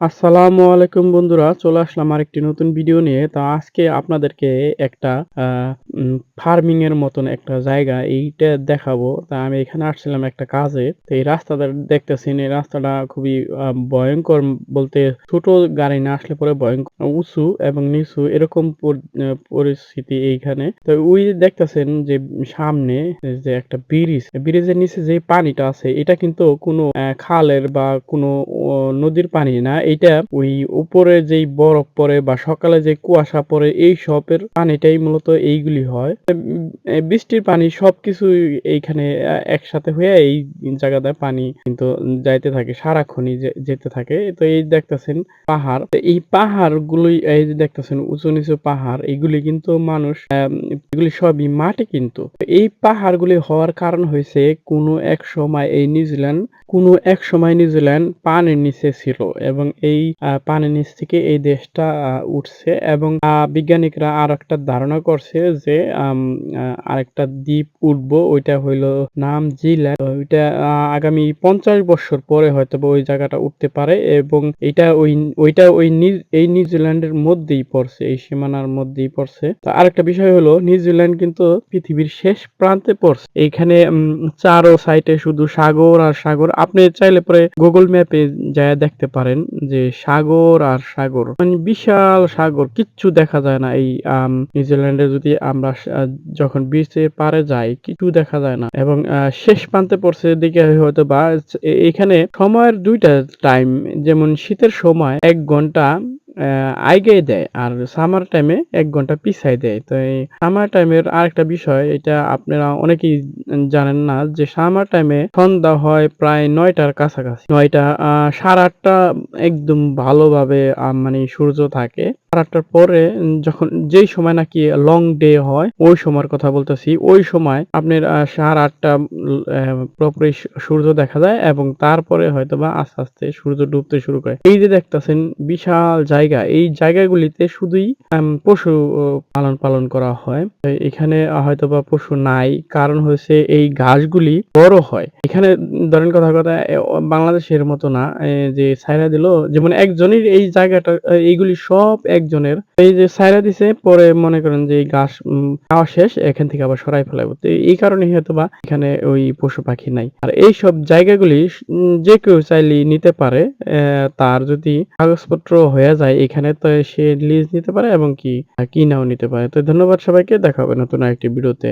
আসসালামু আলাইকুম বন্ধুরা, চলে আসলাম আরেকটি নতুন ভিডিও নিয়ে। তা আজকে আপনাদেরকে একটা ফার্মিং এর মতন একটা জায়গা এইটা দেখাবো। তা আমি এখানে আসছিলাম একটা কাজে। তো এই রাস্তাটা দেখতেছেন, এই রাস্তাটা খুবই ভয়ঙ্কর বলতে ছোট গাড়ি না আসলে পরে ভয়ঙ্কর, উঁচু এবং নিচু এরকম পর- পরিস্থিতি এইখানে। তো ওই দেখতেছেন যে সামনে যে একটা ব্রিজ ব্রিজের নিচে যে পানিটা আছে, এটা কিন্তু কোনো খালের বা কোনো নদীর পানি না এটা ওই উপরে যেই বরফ পরে বা সকালে যে কুয়াশা পড়ে এই সবের পানিটাই মূলত এইগুলি হয়। বৃষ্টির পানি সবকিছু এইখানে একসাথে হয়ে এই জায়গাটায় পানি কিন্তু যাইতে থাকে, সারাক্ষণই যেতে থাকে। তো এই দেখতেছেন পাহাড়। এই পাহাড় গুলোই এই যে দেখতেছেন উঁচু নিচু পাহাড়, এগুলি কিন্তু মানুষ এগুলি সবই মাটি কিন্তু। এই পাহাড়গুলি হওয়ার কারণ হয়েছে কোনো এক সময় এই নিউজিল্যান্ড, কোনো এক সময় নিউজিল্যান্ড পানির নিচে ছিল এবং এই পানির নিচ থেকে এই দেশটা উঠছে এবং বিজ্ঞানিকরা আর একটা ধারণা করছে যে আরেকটা দ্বীপ উঠবো, ওইটা হইল নাম জিল্যান্ড ওইটা আগামী পঞ্চাশ বছর পরে হয়তো ওই জায়গাটা উঠতে পারে এবং এটা ওই, ওইটা ওই এই নিউজিল্যান্ডের মধ্যেই পড়ছে, এই সীমানার মধ্যেই পড়ছে। তো আরেকটা বিষয় হলো নিউজিল্যান্ড কিন্তু পৃথিবীর শেষ প্রান্তে পড়ছে। এইখানে চারো সাইডে শুধু সাগর আর সাগর। আপনি চাইলে পরে গুগল ম্যাপে যায় দেখতে পারেন। যে সাগর আর সাগর মানে বিশাল সাগর, কিচ্ছু দেখা যায় না। এই নিউজিল্যান্ডে যদি আমরা যখন বিচের পারে যাই কিছু দেখা যায় না। এবং শেষ প্রান্তে পড়ছে দিকে হয়তো বা এখানে সময়ের দুইটা টাইম যেমন শীতের সময় এক ঘণ্টা আহ, আগে দেয় আর সামার টাইমে এক ঘণ্টা পিছাই দেয়। তো এই সামার টাইমের আরেকটা বিষয় এটা আপনারা অনেকেই জানেন না যে সামার টাইমে সন্ধ্যা হয় প্রায় নয়টার কাছাকাছি। নয়টা সাড়ে আটটা একদম ভালোভাবে মানে সূর্য থাকে। আটটার পরে যখন যেই সময় নাকি লং ডে হয়, ওই সময়ের কথা বলতেছি। ওই সময় আপনার সাড়ে আটটা পুরোপুরি সূর্য দেখা যায় এবং তারপরে হয়তো বা আস্তে আস্তে সূর্য ডুবতে শুরু করে। এই যে দেখতেছেন বিশাল জায়গা। এই জায়গাগুলিতে শুধুই পশু পালন পালন করা হয়। এখানে হয়তো বা পশু নাই। কারণ হচ্ছে এই ঘাসগুলি বড় হয়। এখানে ধরেন কথা কথা বাংলাদেশের মতো না। যে সাইরা দিল, যেমন একজনের এই জায়গাটা এইগুলি সব একজনের এই যে সাইরা দিছে, পরে মনে করেন যে ঘাস খাওয়া শেষ, এখান থেকে আবার সরাই ফেলাবো তো এই কারণে হয়তো বা এখানে ওই পশু পাখি নাই। আর এই সব জায়গাগুলি যে কেউ চাইলে নিতে পারে তার যদি কাগজপত্র হয়ে যায়, এখানে তো সে লিজ নিতে পারে এবং কি কি নাও নিতে পারে। তো ধন্যবাদ সবাইকে, দেখা হবে নতুন একটি ভিডিওতে।